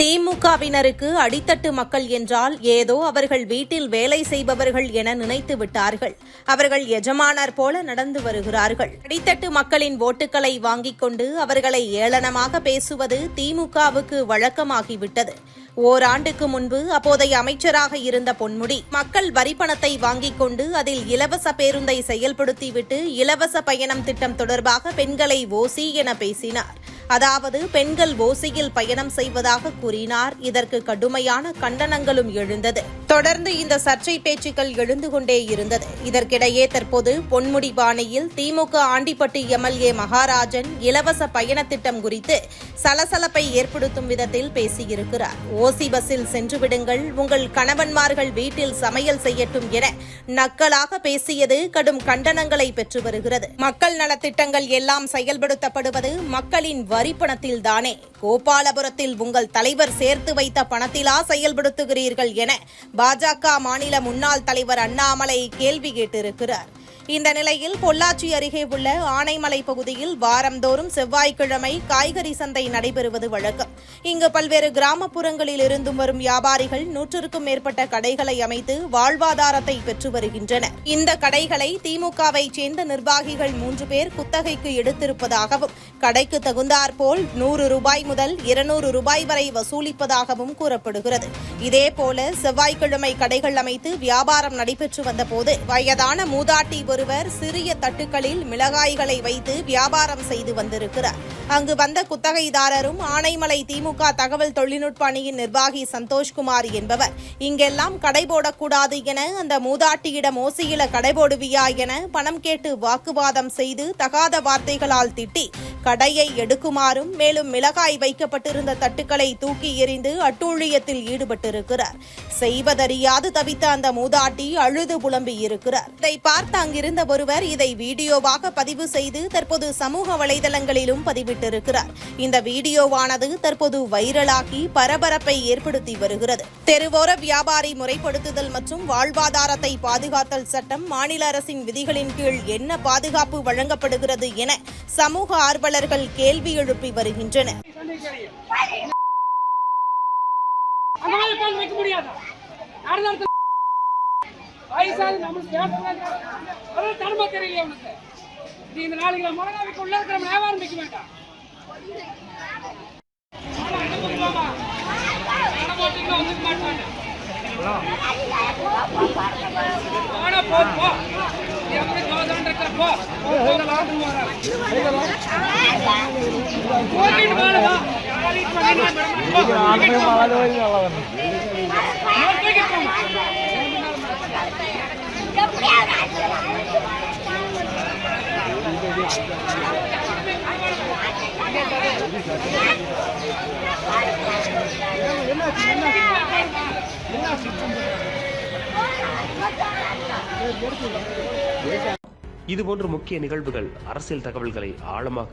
திமுகவினருக்கு அடித்தட்டு மக்கள் என்றால் ஏதோ அவர்கள் வீட்டில் வேலை செய்பவர்கள் என நினைத்து விட்டார்கள். அவர்கள் எஜமானர் போல நடந்து வருகிறார்கள். அடித்தட்டு மக்களின் ஓட்டுகளை வாங்கிக் கொண்டு அவர்களை ஏளனமாக பேசுவது திமுகவுக்கு வழக்கமாகிவிட்டது. ஓராண்டுக்கு முன்பு அப்போதைய அமைச்சராக இருந்த பொன்முடி மக்கள் வரிப்பணத்தை வாங்கிக் கொண்டு அதில் இலவச பேருந்தை செயல்படுத்திவிட்டு இலவச பயணம் திட்டம் தொடர்பாக பெண்களை ஓசி என பேசினார். அதாவது பெண்கள் ஓசியில் பயணம் செய்வதாக கூறினார். இதற்கு கடுமையான கண்டனங்களும் எழுந்தது. தொடர்ந்து இந்த சர்ச்சை பேச்சுக்கள் எழுந்து கொண்டே இருந்தது. இதற்கிடையே தற்போது பொன்முடி பாணியில் திமுக ஆண்டிப்பட்டி எம்எல்ஏ மகாராஜன் இலவச பயண திட்டம் குறித்து சலசலப்பை ஏற்படுத்தும் விதத்தில் பேசியிருக்கிறார். ஓசி பஸ்ஸில் சென்று விடுங்கள் உங்கள் கணவன்மார்கள் வீட்டில் சமையல் செய்யட்டும் என நக்கலாக பேசியது கடும் கண்டனங்களை பெற்று வருகிறது. மக்கள் நலத்திட்டங்கள் எல்லாம் செயல்படுத்தப்படுவது மக்களின் வரி பணத்தில் தானே கோபாலபுரத்தில் உங்கள் தலைவர் சேர்த்து வைத்த பணத்திலா செயல்படுத்துகிறீர்கள் என பாஜக மாநில முன்னாள் தலைவர் அண்ணாமலை கேள்வி கேட்டிருக்கிறார். இந்த நிலையில் பொள்ளாச்சி அருகே உள்ள ஆனைமலை பகுதியில் வாரந்தோறும் செவ்வாய்க்கிழமை காய்கறி சந்தை நடைபெறுவது வழக்கம். இங்கு பல்வேறு கிராமப்புறங்களில் இருந்தும் வரும் வியாபாரிகள் நூற்றுக்கும் மேற்பட்ட கடைகளை அமைத்து வாழ்வாதாரத்தை பெற்று வருகின்றனர். இந்த கடைகளை திமுகவை சேர்ந்த நிர்வாகிகள் மூன்று பேர் குத்தகைக்கு எடுத்திருப்பதாகவும் கடைக்கு தகுந்தாற்போல் நூறு ரூபாய் முதல் இருநூறு ரூபாய் வரை வசூலிப்பதாகவும் கூறப்படுகிறது. இதேபோல செவ்வாய்க்கிழமை கடைகள் அமைத்து வியாபாரம் நடைபெற்று வந்தபோது வயதான மூதாட்டி ஒருவர் சிறிய தட்டுக்களில் மிளகாய்களை வைத்து வியாபாரம் செய்து வந்திருக்கிறார். அங்கு வந்த குத்தகைதாரரும் ஆனைமலை திமுக தகவல் தொழில்நுட்ப அணியின் நிர்வாகி சந்தோஷ்குமார் என்பவர். இங்கெல்லாம் கடை போடக்கூடாது என அந்த மூதாட்டியிடம் ஓசியில கடை போடுவியா என பணம் கேட்டு வாக்குவாதம் செய்து தகாத வார்த்தைகளால் திட்டி கடையை எடுக்குமாறும் மேலும் மிளகாய் வைக்கப்பட்டிருந்த தட்டுக்களை தூக்கி எறிந்து அட்டூழியத்தில் ஈடுபட்டிருக்கிறார். செய்வதறியாது தவித்த அந்த மூதாட்டி அழுது புலம்பி இருக்கிறார். இதை பார்த்து அங்கிருந்த ஒருவர் இதை வீடியோவாக பதிவு செய்து தற்போது சமூக வலைதளங்களிலும் பதிவிட்டிருக்கிறார். இந்த வீடியோவானது தற்போது வைரலாகி பரபரப்பை ஏற்படுத்தி வருகிறது. தெருவோர வியாபாரி முறைப்படுத்துதல் மற்றும் வாழ்வாதாரத்தை பாதுகாத்தல் சட்டம் மாநில அரசின் விதிகளின் கீழ் என்ன பாதுகாப்பு வழங்கப்படுகிறது என சமூக ஆர்வலர்கள் கேள்வி எழுப்பி வருகின்றனர். அதனால உட்கார்ந்து வைக்க முடியாதா நடந்த நடத்த வயசாது நம்மளுக்கு பேசுறாங்க அதான் தர்மம் தெரியல உனக்கு நீ இந்த நாலு கிலோ மிளகா உள்ள இருக்கிற வியாபாரம் வைக்க வேண்டாம் ஆமா, அங்க போய் வாமா. மாட்டாங்க. போ, போ. நீ எப்படி தோதான்னு இருக்கிற, போ. போ, போகலாம். போட்டிட்டு வாழ, வா. யாரையும் இதுபோன்ற முக்கிய நிகழ்வுகள் அரசியல் தகவல்களை ஆழமாக